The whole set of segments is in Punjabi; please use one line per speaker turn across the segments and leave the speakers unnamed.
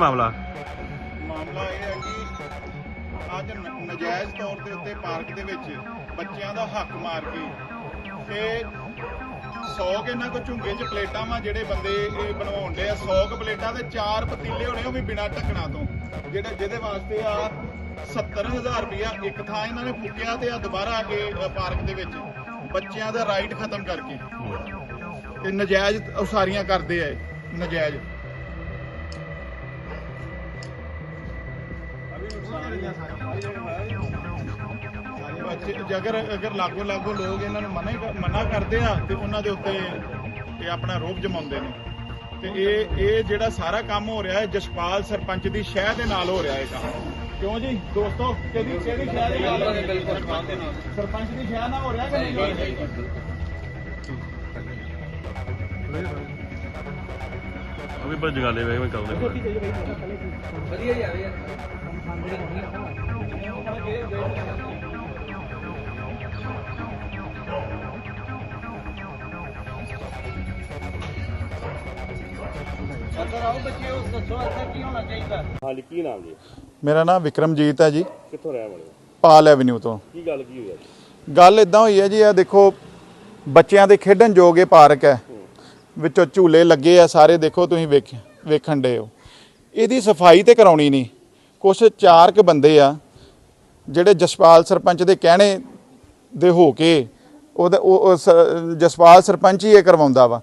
ਮਾਮਲਾ?
ਮਾਮਲਾ ਇਹ ਹੈ ਕਿ ਅੱਜ ਨ- ਨਜਾਇਜ਼ ਤੌਰ ਦੇ ਉੱਤੇ ਪਾਰਕ ਦੇ ਵਿੱਚ ਬੱਚਿਆਂ ਦਾ ਹੱਕ ਮਾਰ ਕੇ ਤੇ 100 ਕੇ ਇਹਨਾਂ ਕੋ ਝੁੰਗੇ 'ਚ ਪਲੇਟਾਂ ਵਾ ਜਿਹੜੇ ਬੰਦੇ ਇਹ ਬਣਵਾਉਣ ਦੇ ਆ। 100 ਕ ਪਲੇਟਾਂ ਤੇ ਚਾਰ ਪਤੀਲੇ ਹੋਣੇ ਉਹ ਵੀ ਬਿਨਾਂ ਢੱਕਣਾ ਤੋਂ ਜਿਹੜੇ ਜਿਹਦੇ ਵਾਸਤੇ ਆ 70000 ਰੁਪਇਆ ਇੱਕ ਥਾਂ ਇਹਨਾਂ ਨੇ ਫੂਕਿਆ ਤੇ ਆ ਦੁਬਾਰਾ ਆ ਕੇ ਪਾਰਕ ਦੇ ਵਿੱਚ ਬੱਚਿਆਂ ਦਾ ਰਾਈਟ ਖਤਮ ਕਰਕੇ। ਤੇ ਨਜਾਇਜ਼ ਉਸਾਰੀਆਂ ਕਰਦੇ ਆ ਨਜਾਇਜ਼। ਬੱਚੇ ਜੇਕਰ ਅਗਰ ਲਾਗੋ ਲਾਗੋ ਲੋਕ ਇਹਨਾਂ ਨੂੰ ਮਨਾ ਹੀ ਕਰ- ਮਨਾ ਕਰਦੇ ਆ ਤੇ ਉਹਨਾਂ ਦੇ ਉੱਤੇ ਇਹ ਆਪਣਾ ਰੋਪ ਜਮਾਉਂਦੇ ਨੇ। ਤੇ ਇਹ ਇਹ ਜਿਹੜਾ ਸਾਰਾ ਕੰਮ ਹੋ ਰਿਹਾ ਹੈ ਜਸਪਾਲ ਸਰਪੰਚ ਦੀ ਸ਼ਹਿ ਦੇ ਨਾਲ ਹੋ ਰਿਹਾ ਹੈ ਕੰਮ। ਕਿਉਂ ਜੀ? ਦੋਸਤੋ ਕਿਹਦੀ ਕਿਹੜੀ ਸ਼ਹਿ ਦੇ ਨਾਲ ਸਰਪੰਚ ਦੀ ਸ਼ਹਿ ਨਾਲ ਹੋ ਰਿਹਾ ਕਿ ਨਹੀਂ? ਹੋ ਰਿਹਾ
ਉਹ ਵੀ ਪਰ ਜਗਾਲੇ ਵੇ ਮੈਂ ਕਰਦੇ
ਵਧੀਆ ਜੀ ਆਵੇ ਅਸਰ ਆਓ ਬੱਚੇ ਉਸ ਦੱਸੋ ਅਸਰ ਕੀ ਹੋਣਾ ਚਾਹੀਦਾ
ਹਾਂਜੀ ਕੀ ਨਾਮ ਜੀ?
ਮੇਰਾ ਨਾਮ ਵਿਕਰਮਜੀਤ ਹੈ ਜੀ।
ਕਿੱਥੋਂ ਰਹਿਣ ਵਾਲੇ ਹੋ?
ਪਾਲ ਐਵਨਿਊ ਤੋਂ।
ਕੀ ਗੱਲ ਕੀ ਹੋਈ ਅੱਜ?
ਗੱਲ ਇਦਾਂ ਹੋਈ ਹੈ ਜੀ ਆ ਦੇਖੋ ਬੱਚਿਆਂ ਦੇ ਖੇਡਣ ਯੋਗ ਇਹ ਪਾਰਕ ਹੈ। ਵਿੱਚੋਂ ਝੂਲੇ ਲੱਗੇ ਆ ਸਾਰੇ ਦੇਖੋ ਤੁਸੀਂ ਵੇਖ ਵੇਖਣ ਦੇ ਹੋ। ਇਹਦੀ ਸਫ਼ਾਈ ਤੇ ਕਰਾਉਣੀ ਨਹੀਂ। ਕੁਛ ਚਾਰ ਕੁ ਬੰਦੇ ਆ, ਜਿਹੜੇ ਜਸਪਾਲ ਸਰਪੰਚ ਦੇ ਕਹਿਣੇ ਦੇ ਹੋ ਕੇ ਉਹਦਾ ਉਹ ਸ- ਜਸਪਾਲ ਸਰਪੰਚ ਹੀ ਇਹ ਕਰਵਾਉਂਦਾ ਵਾ।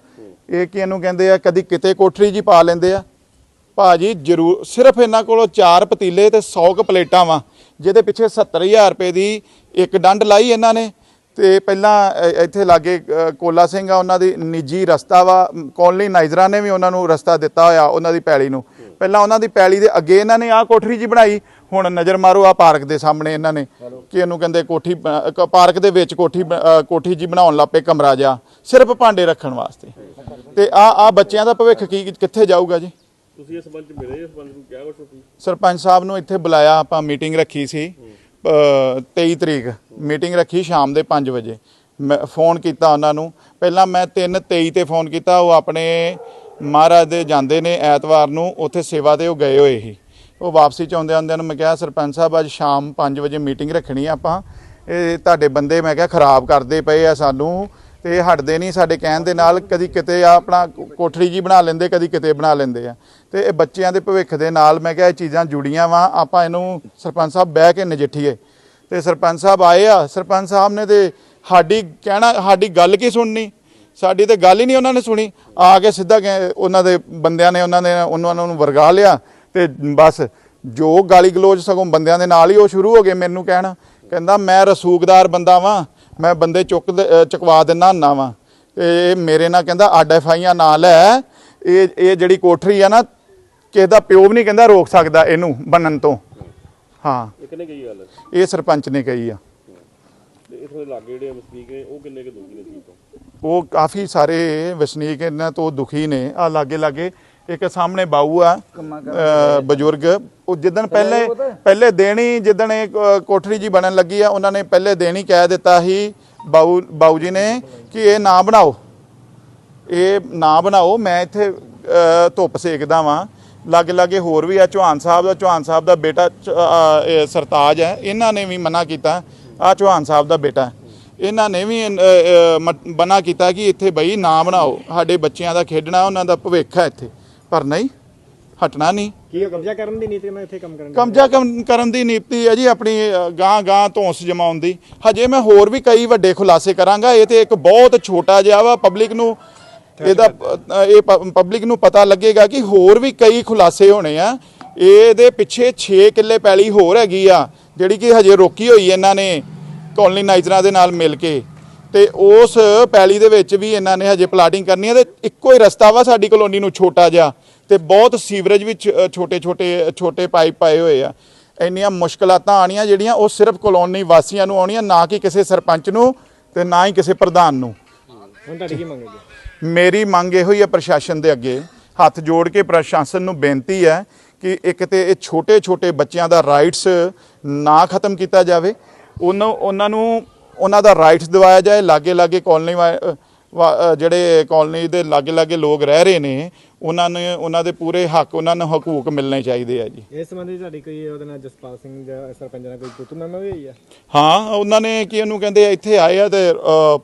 ਇਹ ਕਿ ਇਹਨੂੰ ਕਹਿੰਦੇ ਆ, ਕਦੀ ਕਿਤੇ ਕੋਠਰੀ ਜੀ ਪਾ ਲੈਂਦੇ ਆ। ਭਾਜੀ ਜਰੂਰ, ਸਿਰਫ ਇਹਨਾਂ ਕੋਲੋਂ ਚਾਰ ਪਤੀਲੇ ਤੇ 100 ਕ ਪਲੇਟਾਂ ਵਾ, ਜਿਹਦੇ ਪਿੱਛੇ 70000 ਰੁਪਏ ਦੀ ਇੱਕ ਡੰਡ ਲਾਈ ਇਹਨਾਂ ਨੇ। ਤੇ ਪਹਿਲਾਂ ਇੱਥੇ ਲਾਗੇ ਕੋਲਾ ਸਿੰਘ ਆ, ਉਹਨਾਂ ਦੀ ਨਿੱਜੀ ਰਸਤਾ ਵਾ ਕੌਲਨੀ ਨਾਈਜ਼ਰਾ ਨੇ ਵੀ ਉਹਨਾਂ ਨੂੰ ਰਸਤਾ ਦਿੱਤਾ ਹੋਇਆ, ਉਹਨਾਂ ਦੀ ਪੈਲੀ ਨੂੰ। ਪਹਿਲਾਂ ਉਹਨਾਂ ਦੀ ਪੈਲੀ ਦੇ ਅੱਗੇ ਇਹਨਾਂ ਨੇ ਆਹ ਕੋਠਰੀ ਜੀ ਬਣਾਈ ਹੁਣ ਨਜ਼ਰ ਮਾਰੋ ਆ ਪਾਰਕ ਦੇ ਸਾਹਮਣੇ ਇਹਨਾਂ ਨੇ ਕਿ ਇਹਨੂੰ ਕਹਿੰਦੇ ਕੋਠੀ ਬ- ਪਾਰਕ ਦੇ ਵਿੱਚ ਕੋਠੀ ਬ- ਅ, ਕੋਠੀ ਜੀ ਬਣਾਉਣ ਲੱਪੇ ਕਮਰਾ ਜਾ ਸਿਰਫ ਭਾਂਡੇ ਰੱਖਣ ਵਾਸਤੇ। ਤੇ ਆ ਆ ਬੱਚਿਆਂ ਦਾ ਭਵਿੱਖ ਕੀ ਕਿੱਥੇ ਜਾਊਗਾ ਜੀ?
ਤੁਸੀਂ ਇਸ ਸੰਬੰਧ ਚ ਮਿਲੇ ਇਸ ਸੰਬੰਧ ਨੂੰ ਕਿਹਾ ਕੁਛ ਤੁਸੀਂ।
ਸਰਪੰਚ ਸਾਹਿਬ ਨੂੰ ਇੱਥੇ ਬੁਲਾਇਆ ਆਪਾਂ ਮੀਟਿੰਗ ਰੱਖੀ ਸੀ ਅ, 23 ਤਰੀਕ ਮੀਟਿੰਗ ਰੱਖੀ ਸ਼ਾਮ ਦੇ 5 ਵਜੇ। ਮੈਂ ਫੋਨ ਕੀਤਾ ਉਹਨਾਂ ਨੂੰ ਪਹਿਲਾਂ ਮੈਂ 3 23 ਤੇ ਫੋਨ ਕੀਤਾ ਉਹ ਆਪਣੇ ਮਹਾਰਾਜ ਦੇ ਜਾਂਦੇ ਨੇ ਐਤਵਾਰ ਨੂੰ, ਉੱਥੇ ਸੇਵਾ ਤੇ ਉਹ ਗਏ ਹੋਏ ਸੀ। ਉਹ ਵਾਪਸੀ ਚ ਆਉਂਦੇ ਆਉਂਦੇ ਨੂੰ ਮੈਂ ਕਿਹਾ, ਸਰਪੰਚ ਸਾਹਿਬ, ਅੱਜ ਸ਼ਾਮ 5 ਵਜੇ ਮੀਟਿੰਗ ਰੱਖਣੀ ਆ ਆਪਾਂ। ਇਹ ਤੁਹਾਡੇ ਬੰਦੇ ਮੈਂ ਕਿਹਾ ਖਰਾਬ ਕਰਦੇ ਪਏ ਆ ਸਾਨੂੰ ਤੇ ਇਹ ਹਟਦੇ ਨਹੀਂ ਸਾਡੇ ਕਹਿਣ ਦੇ ਨਾਲ। ਕਦੀ ਕਿਤੇ ਆ ਆਪਣਾ ਕੋਠੜੀ ਜੀ ਬਣਾ ਲੈਂਦੇ, ਕਦੀ ਕਿਤੇ ਬਣਾ ਲੈਂਦੇ ਆ। ਤੇ ਇਹ ਬੱਚਿਆਂ ਦੇ ਭਵਿੱਖ ਦੇ ਨਾਲ ਮੈਂ ਕਿਹਾ ਇਹ ਚੀਜ਼ਾਂ ਜੁੜੀਆਂ ਵਾ, ਆਪਾਂ ਇਹਨੂੰ ਸਰਪੰਚ ਸਾਹਿਬ ਬਹਿ ਕੇ ਨਜਿੱਠੀਏ। ਤੇ ਸਰਪੰਚ ਸਾਹਿਬ ਆਏ ਆ। ਸਰਪੰਚ ਸਾਹਿਬ ਨੇ ਤੇ ਸਾਡੀ ਕਹਿਣਾ, ਸਾਡੀ ਗੱਲ ਕੀ ਸੁਣਨੀ? ਸਾਡੀ ਤੇ ਗੱਲ ਹੀ ਨਹੀਂ ਉਹਨਾਂ ਨੇ ਸੁਣੀ। ਆ ਕੇ ਸਿੱਧਾ ਗਏ- ਉਹਨਾਂ ਦੇ ਬੰਦਿਆਂ ਨੇ ਉਹਨਾਂ ਨੇ ਉਹਨਾਂ ਨੂੰ ਵਰਗਾ ਲਿਆ ਤੇ ਬਸ ਜੋ ਗਾਲੀ ਗਲੋਚ ਸਗੋਂ ਬੰਦਿਆਂ ਦੇ ਨਾਲ ਹੀ ਉਹ ਸ਼ੁਰੂ ਹੋ ਗਏ ਮੈਨੂੰ ਕਹਿਣਾ। ਕਹਿੰਦਾ ਮੈਂ ਰਸੂਖਦਾਰ ਬੰਦਾ ਵਾਂ ਮੈਂ ਬੰਦੇ ਚੁੱਕ ਚੁਕਵਾ ਦਿੰਦਾ ਹੁੰਨਾ ਵਾਂ। ਤੇ ਇਹ ਮੇਰੇ ਨਾਲ ਕਹਿੰਦਾ ਅੱਡ ਐਫਆਈਆਂ ਨਾ ਲੈ। ਇਹ ਇਹ ਜਿਹੜੀ ਕੋਠਰੀ ਆ ਨਾ ਕਿਸੇ ਦਾ ਪਿਓ ਵੀ ਨਹੀਂ ਕਹਿੰਦਾ ਰੋਕ ਸਕਦਾ ਇਹਨੂੰ ਬਣਨ ਤੋਂ। ਹਾਂ।
ਇਹ ਕਿੰਨੇ ਗਈ ਗੱਲ।
ਇਹ ਸਰਪੰਚ ਨੇ ਕਹੀ ਆ।
ਇਥੋਂ ਦੇ ਲਾਗੇ ਜਿਹੜੇ ਵਸਨੀਕ ਨੇ ਉਹ ਕਿੰਨੇ ਕੁ ਦੁਖੀ ਨੇ ਚੀਜ਼ ਤੋਂ
ਉਹ ਕਾਫੀ ਸਾਰੇ ਵਸਨੀਕ ਇਹਨਾਂ ਤੋਂ ਦੁਖੀ ਨੇ। ਆ ਲਾਗੇ ਲਾਗੇ ਇੱਕ ਸਾਹਮਣੇ ਬਾਊ ਆ ਬਜ਼ੁਰਗ। ਉਹ ਜਿੱਦਣ ਪਹਿਲੇ ਪਹਿਲੇ ਦਿਨ ਹੀ ਜਿੱਦਣ ਇਹ ਅ, ਕੋਠਰੀ ਜੀ ਬਣਨ ਲੱਗੀ ਆ ਉਹਨਾਂ ਨੇ ਪਹਿਲੇ ਦਿਨ ਹੀ ਕਹਿ ਦਿੱਤਾ ਸੀ ਬਾਊ ਬਾਊ ਜੀ ਨੇ ਕਿ ਇਹ ਨਾ ਬਣਾਓ। ਇਹ ਨਾ ਬਣਾਓ ਮੈਂ ਇੱਥੇ ਧੁੱਪ ਸੇਕਦਾ ਵਾਂ। ਲਾਗੇ ਲਾਗੇ ਹੋਰ ਵੀ ਆ ਚੌਹਾਨ ਸਾਹਿਬ ਦਾ ਚੌਹਾਨ ਸਾਹਿਬ ਦਾ ਬੇਟਾ ਸਰਤਾਜ ਹੈ। ਇਹਨਾਂ ਨੇ ਵੀ ਮਨਾ ਕੀਤਾ ਆ ਚੌਹਾਨ ਸਾਹਿਬ ਦਾ ਬੇਟਾ। ਇਹਨਾਂ ਨੇ ਵੀ ਮ- ਮਨਾ ਕੀਤਾ ਕਿ ਇੱਥੇ ਬਈ ਨਾ ਬਣਾਓ। ਸਾਡੇ ਬੱਚਿਆਂ ਦਾ ਖੇਡਣਾ ਉਹਨਾਂ ਦਾ ਭਵਿੱਖ ਹੈ ਇੱਥੇ। ਪਰ ਨਹੀਂ ਹਟਣਾ ਨਹੀਂ।
ਕੀ ਕਬਜ਼ਾ ਕਰਨ ਦੀ ਨੀਤੀ ਨਾਲ ਇੱਥੇ ਕੰਮ ਕਰਨ ਦੀ?
ਕਬਜ਼ਾ ਕਰਨ ਦੀ ਨੀਤੀ ਹੈ ਜੀ ਆਪਣੀ ਗਾਂ ਗਾਂ ਧੌਂਸ ਜਮਾਉਣ ਦੀ। ਹਜੇ ਮੈਂ ਹੋਰ ਵੀ ਕਈ ਵੱਡੇ ਖੁਲਾਸੇ ਕਰਾਂਗਾ। ਇਹ ਤੇ ਇੱਕ ਬਹੁਤ ਛੋਟਾ ਜਿਹਾ ਵਾ ਪਬਲਿਕ ਨੂੰ ਇਹਦਾ ਇਹ ਪਬਲਿਕ ਨੂੰ ਪਤਾ ਲੱਗੇਗਾ ਕਿ ਹੋਰ ਵੀ ਕਈ ਖੁਲਾਸੇ ਹੋਣੇ ਆ। ਇਹਦੇ ਪਿੱਛੇ 6 ਕਿੱਲੇ ਪੈਲੀ ਹੋਰ ਹੈਗੀ ਆ ਜਿਹੜੀ ਕਿ ਹਜੇ ਰੋਕੀ ਹੋਈ ਇਹਨਾਂ ਨੇ। ਕਲੋਨੀਨਾਈਜ਼ਰਾਂ ਦੇ ਨਾਲ ਮਿਲ ਕੇ ਤੇ ਉਸ ਪੈਲੀ ਦੇ ਵਿੱਚ ਵੀ ਇਹਨਾਂ ਨੇ ਹਜੇ ਪਲਾਟਿੰਗ ਕਰਨੀ ਹੈ ਤੇ ਇੱਕੋ ਹੀ ਰਸਤਾ ਵਾ ਸਾਡੀ ਕਲੋਨੀ ਨੂੰ ਛੋਟਾ ਜਿਹਾ ਤੇ ਬਹੁਤ ਸੀਵਰੇਜ ਵਿੱਚ ਛੋਟੇ ਛੋਟੇ ਛੋਟੇ ਪਾਈਪ ਪਾਏ ਹੋਏ ਆ। ਇੰਨੀਆਂ ਮੁਸ਼ਕਲਾਤਾਂ ਆਣੀਆਂ ਜਿਹੜੀਆਂ ਉਹ ਸਿਰਫ ਕਲੋਨੀ ਵਾਸੀਆਂ ਨੂੰ ਆਉਣੀਆਂ ਨਾ ਕਿ ਕਿਸੇ ਸਰਪੰਚ ਨੂੰ ਤੇ ਨਾ ਹੀ ਕਿਸੇ ਪ੍ਰਧਾਨ ਨੂੰ।
ਹੁਣ ਤੁਹਾਡੀ ਕੀ ਮੰਗ ਹੈ
ਮੇਰੀ ਮੰਗ ਇਹੋ ਹੀ ਹੈ ਪ੍ਰਸ਼ਾਸਨ ਦੇ ਅੱਗੇ ਹੱਥ ਜੋੜ ਕੇ ਪ੍ਰਸ਼ਾਸਨ ਨੂੰ ਬੇਨਤੀ ਹੈ ਕਿ ਇੱਕ ਤੇ ਇਹ ਛੋਟੇ ਛੋਟੇ ਬੱਚਿਆਂ ਦਾ ਰਾਈਟਸ ਨਾ ਖਤਮ ਕੀਤਾ ਜਾਵੇ ਉਹਨਾਂ ਉਹਨਾਂ ਨੂੰ ਉਹਨਾਂ ਦਾ ਰਾਈਟਸ ਦਿਵਾਇਆ ਜਾਏ ਲਾਗੇ ਲਾਗੇ ਕਾਲਨੀ ਜਿਹੜੇ ਕਾਲਨੀ ਦੇ ਲਾਗੇ ਲਾਗੇ ਲੋਕ ਰਹਿ ਰਹੇ ਨੇ ਉਹਨਾਂ ਨੇ ਉਹਨਾਂ ਦੇ ਪੂਰੇ ਹੱਕ ਉਹਨਾਂ ਨੂੰ ਹਕੂਕ ਮਿਲਣੇ ਚਾਹੀਦੇ ਆ ਜੀ।
ਇਸ ਸੰਬੰਧੀ ਤੁਹਾਡੀ ਕੋਈ ਉਹਦੇ ਨਾਲ ਜਸਪਾਲ ਸਿੰਘ ਜਾਂ ਸਰਪੰਚ ਨਾਲ ਕੋਈ ਨਾਮਾ ਵੀ ਹੋਈ ਆ?
ਹਾਂ ਉਹਨਾਂ ਨੇ ਕੀ ਉਹਨੂੰ ਕਹਿੰਦੇ ਇੱਥੇ ਆਏ ਆ ਤੇ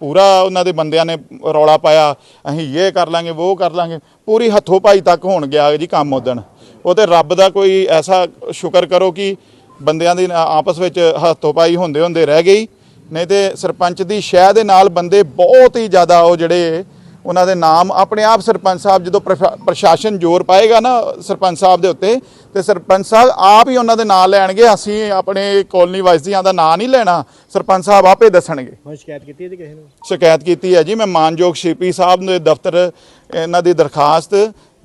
ਪੂਰਾ ਉਹਨਾਂ ਦੇ ਬੰਦਿਆਂ ਨੇ ਰੌਲਾ ਪਾਇਆ ਅਸੀਂ ਇਹ ਕਰ ਲਾਂਗੇ ਉਹ ਕਰ ਲਾਂਗੇ ਪੂਰੀ ਹੱਥੋਂ ਪਾਈ ਤੱਕ ਹੋਣ ਗਿਆ ਜੀ ਕੰਮ ਉਦਣ ਉਹ ਤੇ ਰੱਬ ਦਾ ਕੋਈ ਐਸਾ ਸ਼ੁਕਰ ਕਰੋ ਕਿ ਬੰਦਿਆਂ ਦੀ ਆਪਸ ਵਿੱਚ ਹੱਥੋਂ ਪਾਈ ਹੁੰਦੇ ਹੁੰਦੇ ਰਹਿ ਗਈ। ਨਹੀਂ ਤੇ ਸਰਪੰਚ ਦੀ ਸ਼ਹਿ ਦੇ ਨਾਲ ਬੰਦੇ ਬਹੁਤ ਹੀ ਜ਼ਿਆਦਾ ਉਹ ਜਿਹੜੇ ਉਹਨਾਂ ਦੇ ਨਾਮ ਆਪਣੇ ਆਪ ਸਰਪੰਚ ਸਾਹਿਬ ਜਦੋਂ ਪ੍ਰਸ਼ਾ- ਪ੍ਰਸ਼ਾਸਨ ਜ਼ੋਰ ਪਾਏਗਾ ਨਾ ਸਰਪੰਚ ਸਾਹਿਬ ਦੇ ਉੱਤੇ ਤੇ ਸਰਪੰਚ ਸਾਹਿਬ ਆਪ ਹੀ ਉਹਨਾਂ ਦੇ ਨਾਂ ਲੈਣਗੇ ਅਸੀਂ ਆਪਣੇ ਕਾਲਨੀ ਵਾਸੀਆਂ ਦਾ ਨਾਂ ਨਹੀਂ ਲੈਣਾ ਸਰਪੰਚ ਸਾਹਿਬ ਆਪੇ ਦੱਸਣਗੇ।
ਸ਼ਿਕਾਇਤ ਕੀਤੀ ਹੈ ਜੀ ਕਿਸੇ ਨੂੰ?
ਸ਼ਿਕਾਇਤ ਕੀਤੀ ਹੈ ਜੀ ਮੈਂ ਮਾਨਯੋਗ ਸ਼ੀਪੀ ਸਾਹਿਬ ਦੇ ਦਫ਼ਤਰ ਇਹਨਾਂ ਦੀ ਦਰਖਾਸਤ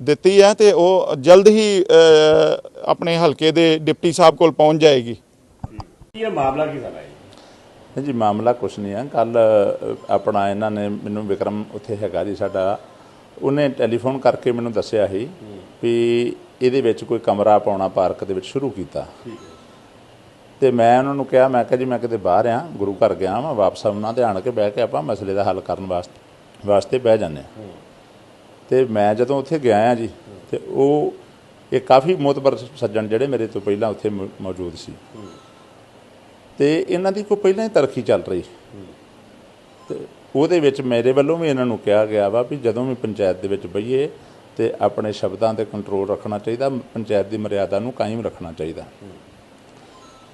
ਦਿੱਤੀ ਹੈ ਤੇ ਉਹ ਜਲਦ ਹੀ ਆਪਣੇ ਹਲਕੇ ਦੇ ਡਿਪਟੀ ਸਾਹਿਬ ਕੋਲ ਪਹੁੰਚ ਜਾਏਗੀ।
ਇਹ ਮਾਮਲਾ ਕੀ ਸਾਰਾ ਹੈ
ਜੀ? ਮਾਮਲਾ ਕੁਛ ਨਹੀਂ ਹੈ। ਕੱਲ ਆਪਣਾ ਇਹਨਾਂ ਨੇ ਮੈਨੂੰ ਵਿਕਰਮ ਉੱਥੇ ਹੈਗਾ ਜੀ ਸਾਡਾ। ਉਹਨੇ ਟੈਲੀਫੋਨ ਕਰਕੇ ਮੈਨੂੰ ਦੱਸਿਆ ਸੀ ਵੀ ਇਹਦੇ ਵਿੱਚ ਕੋਈ ਕਮਰਾ ਪਾਉਣਾ ਪਾਰਕ ਦੇ ਵਿੱਚ ਸ਼ੁਰੂ ਕੀਤਾ। ਤੇ ਮੈਂ ਉਹਨਾਂ ਨੂੰ ਕਿਹਾ ਮੈਂ ਕਿਹਾ ਜੀ ਮੈਂ ਕਿਤੇ ਬਾਹਰ ਆ ਗੁਰੂ ਘਰ ਗਿਆ ਮੈਂ ਵਾਪਸ ਆਉਣਾ ਤੇ ਆਣ ਕੇ ਬਹਿ ਕੇ ਆਪਾਂ ਮਸਲੇ ਦਾ ਹੱਲ ਕਰਨ ਵਾਸਤੇ ਵਾਸਤੇ ਬਹਿ ਜਾਂਦੇ ਹਾਂ। ਤੇ ਮੈਂ ਜਦੋਂ ਉੱਥੇ ਗਿਆ ਆ ਜੀ, ਤੇ ਉਹ ਇਹ ਕਾਫੀ ਮੋਤਬਰ ਸੱਜਣ ਜਿਹੜੇ ਮੇਰੇ ਤੋਂ ਪਹਿਲਾਂ ਉੱਥੇ ਮੌ- ਮੌਜੂਦ ਸੀ। ਤੇ ਇਹਨਾਂ ਦੀ ਕੋਈ ਪਹਿਲਾਂ ਹੀ ਤਰੱਕੀ ਚੱਲ ਰਹੀ। ਤੇ ਉਹਦੇ ਵਿੱਚ ਮੇਰੇ ਵੱਲੋਂ ਵੀ ਇਹਨਾਂ ਨੂੰ ਕਿਹਾ ਗਿਆ ਵਾ ਵੀ ਜਦੋਂ ਵੀ ਪੰਚਾਇਤ ਦੇ ਵਿੱਚ ਬਈਏ ਤੇ ਆਪਣੇ ਸ਼ਬਦਾਂ ਤੇ ਕੰਟਰੋਲ ਰੱਖਣਾ ਚਾਹੀਦਾ, ਪੰਚਾਇਤ ਦੀ ਮਰਿਆਦਾ ਨੂੰ ਕਾਇਮ ਰੱਖਣਾ ਚਾਹੀਦਾ।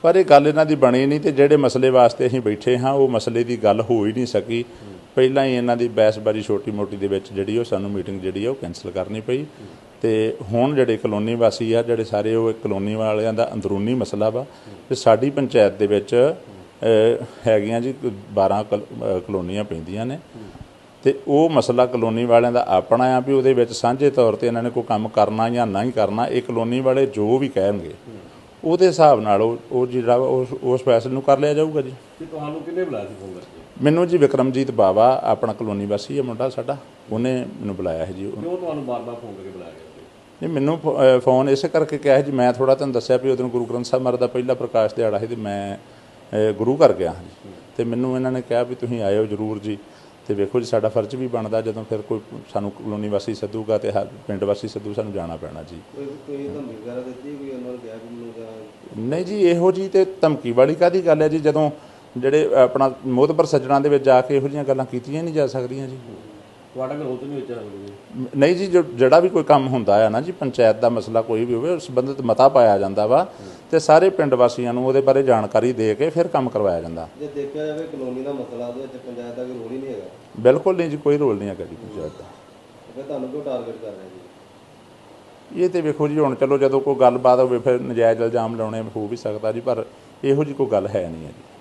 ਪਰ ਇਹ ਗੱਲ ਇਹਨਾਂ ਦੀ ਬਣੀ ਨਹੀਂ ਤੇ ਜਿਹੜੇ ਮਸਲੇ ਵਾਸਤੇ ਅਸੀਂ ਬੈਠੇ ਹਾਂ, ਉਹ ਮਸਲੇ ਦੀ ਗੱਲ ਹੋ ਹੀ ਨਹੀਂ ਸਕੀ। ਪਹਿਲਾਂ ਹੀ ਇਹਨਾਂ ਦੀ ਬਹਿਸਬਾਜ਼ੀ ਛੋਟੀ ਮੋਟੀ ਦੇ ਵਿੱਚ ਜਿਹੜੀ ਉਹ ਸਾਨੂੰ ਮੀਟਿੰਗ ਜਿਹੜੀ ਆ ਉਹ ਕੈਨਸਲ ਕਰਨੀ ਪਈ। ਤੇ ਹੁਣ ਜਿਹੜੇ ਕਲੋਨੀ ਵਾਸੀ ਆ, ਜਿਹੜੇ ਸਾਰੇ ਉਹ ਕਲੋਨੀ ਵਾਲਿਆਂ ਦਾ ਅੰਦਰੂਨੀ ਮਸਲਾ ਵਾ। ਤੇ ਸਾਡੀ ਪੰਚਾਇਤ ਦੇ ਵਿੱਚ ਹੈਗੀਆਂ ਜੀ 12 ਕਲ- ਕਲੋਨੀਆਂ ਪੈਂਦੀਆਂ ਨੇ। ਤੇ ਉਹ ਮਸਲਾ ਕਲੋਨੀ ਵਾਲਿਆਂ ਦਾ ਆਪਣਾ ਆ ਵੀ ਉਹਦੇ ਵਿੱਚ ਸਾਂਝੇ ਤੌਰ ਤੇ ਇਹਨਾਂ ਨੇ ਕੋਈ ਕੰਮ ਕਰਨਾ ਜਾਂ ਨਹੀਂ ਕਰਨਾ, ਇਹ ਕਲੋਨੀ ਵਾਲੇ ਜੋ ਵੀ ਕਹਿਣਗੇ, ਉਹਦੇ ਹਿਸਾਬ ਨਾਲ ਉਹ ਉਹ ਜਿਹੜਾ ਵਾ, ਉਸ ਉਸ ਫੈਸਲੇ ਨੂੰ ਕਰ ਲਿਆ ਜਾਊਗਾ ਜੀ।
ਤੇ ਤੁਹਾਨੂੰ ਕਿੰਨੇ ਬੁਲਾਇਆ ਸੀ ਫੋਨ ਕਰਕੇ?
ਮੈਨੂੰ ਜੀ ਵਿਕਰਮਜੀਤ ਬਾਵਾ ਆਪਣਾ ਕਲੋਨੀ ਵਾਸੀ ਹੈ ਮੁੰਡਾ ਸਾਡਾ ਉਹਨੇ ਮੈਨੂੰ ਬੁਲਾਇਆ ਹੈ ਜੀ। ਉਹ-
ਕਿਉਂ ਤੁਹਾਨੂੰ ਬਾਰ-ਬਾਰ ਫੋਨ ਕਰਕੇ ਬੁਲਾਇਆ ਗਿਆ
ਨਹੀਂ ਮੈਨੂੰ ਫੋਨ ਇਸੇ ਕਰਕੇ ਕਿਹਾ ਜੀ ਮੈਂ ਥੋੜਾ ਤੁਹਾਨੂੰ ਦੱਸਿਆ ਵੀ ਉਦੋਂ ਗੁਰੂ ਗ੍ਰੰਥ ਸਾਹਿਬ ਮਹਾਰਾਜ ਦਾ ਪਹਿਲਾ ਪ੍ਰਕਾਸ਼ ਦਿਹਾੜਾ ਸੀ ਤੇ ਮੈਂ ਗੁਰੂ ਘਰ ਗਿਆ ਜੀ। ਤੇ ਮੈਨੂੰ ਇਹਨਾਂ ਨੇ ਕਿਹਾ ਵੀ ਤੁਸੀਂ ਆਇਓ ਜਰੂਰ ਜੀ। ਤੇ ਵੇਖੋ ਜੀ ਸਾਡਾ ਫਰਜ਼ ਵੀ ਬਣਦਾ ਜਦੋਂ ਫਿਰ ਕੋਈ ਸਾਨੂੰ ਕਲੋਨੀ ਵਾਸੀ ਸੱਦੂਗਾ ਤੇ ਪਿੰਡ ਵਾਸੀ ਸੱਦੂ ਸਾਨੂੰ ਜਾਣਾ ਪੈਣਾ ਜਾਂ। ਨਹੀਂ ਜੀ ਇਹੋ ਜੀ ਤੇ ਧਮਕੀ ਵਾਲੀ ਕਾਦੀ ਗੱਲ ਹੈ ਜੀ? ਜਦੋਂ ਜਿਹੜੇ ਆਪਣਾ ਮੋਤਬਰ ਸੱਜਣਾ ਦੇ ਵਿੱਚ ਜਾ ਕੇ ਇਹੋ ਜੀਆਂ ਗੱਲਾਂ ਕੀਤੀਆਂ ਨਹੀਂ ਜਾ ਸਕਦੀਆਂ ਜੀ।
ਤੁਹਾਡਾ ਤਾਂ ਨਹੀਂ ਵਿੱਚ ਰੱਖਦੇ
ਮ- ਨਹੀਂ ਜੀ ਜੋ- ਜਿਹੜਾ ਵੀ ਕੋਈ ਕੰਮ ਹੁੰਦਾ ਆ ਨਾ ਜੀ ਪੰਚਾਇਤ ਦਾ ਮਸਲਾ ਕੋਈ ਵੀ ਹੋਵੇ ਉਸ ਸੰਬੰਧਿਤ ਮਤਾ ਪਾਇਆ ਜਾਂਦਾ ਵਾ ਤੇ ਸਾਰੇ ਪਿੰਡ ਵਾਸੀਆਂ ਨੂੰ ਉਹਦੇ ਬਾਰੇ ਜਾਣਕਾਰੀ ਦੇ ਕੇ ਫਿਰ ਕੰਮ ਕਰਵਾਇਆ ਜਾਂਦਾ।
ਜੇ ਦੇਖਿਆ ਜਾਵੇ ਕਲੋਨੀ ਦਾ ਮਸਲਾ ਉਹਦੇ ਵਿੱਚ ਪੰਚਾਇਤ ਦਾ ਕੋਈ ਰੋਲ ਹੀ ਨਹੀਂ ਹੈਗਾ।
ਬਿਲਕੁਲ ਨਹੀਂ ਜੀ ਕੋਈ ਰੋਲ ਨਹੀਂ ਹੈਗਾ ਜੀ ਪੰਚਾਇਤ ਦਾ।
ਫਿਰ ਤੁਹਾਨੂੰ ਕਿਉਂ ਟਾਰਗੇਟ ਕਰ ਰਹੇ ਜੀ?
ਇਹ ਤੇ ਵੇਖੋ ਜੀ ਹੁਣ ਚਲੋ ਜਦੋਂ ਕੋਈ ਗੱਲਬਾਤ ਹੋਵੇ ਫਿਰ ਨਜਾਇਜ਼ ਇਲਜ਼ਾਮ ਲਾਉਣੇ ਹੋ ਵੀ ਸਕਦਾ ਜੀ ਪਰ ਇਹੋ ਜੀ ਕੋਈ ਗੱਲ ਹੈ ਨਹੀਂ ਹੈ ਜੀ।